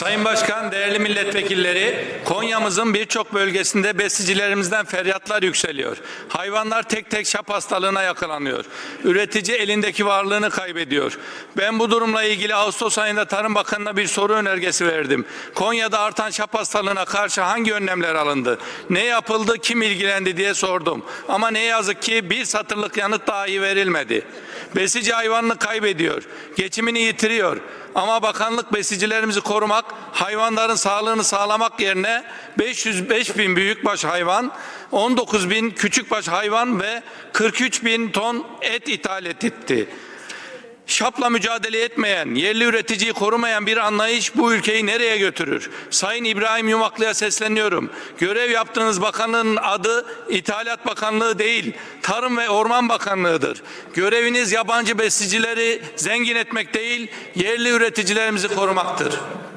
Sayın Başkan, değerli milletvekilleri, Konya'mızın birçok bölgesinde besicilerimizden feryatlar yükseliyor. Hayvanlar tek tek şap hastalığına yakalanıyor. Üretici elindeki varlığını kaybediyor. Ben bu durumla ilgili Ağustos ayında Tarım Bakanı'na bir soru önergesi verdim. Konya'da artan şap hastalığına karşı hangi önlemler alındı? Ne yapıldı, kim ilgilendi diye sordum. Ama ne yazık ki bir satırlık yanıt dahi verilmedi. Besici hayvanını kaybediyor, geçimini yitiriyor. Ama bakanlık besicilerimizi korumak, hayvanların sağlığını sağlamak yerine 505 bin büyükbaş hayvan, 19 bin küçükbaş hayvan ve 43 bin ton et ithal etti. Şapla mücadele etmeyen, yerli üreticiyi korumayan bir anlayış bu ülkeyi nereye götürür? Sayın İbrahim Yumaklı'ya sesleniyorum. Görev yaptığınız bakanlığın adı İthalat Bakanlığı değil, Tarım ve Orman Bakanlığı'dır. Göreviniz yabancı besicileri zengin etmek değil, yerli üreticilerimizi korumaktır.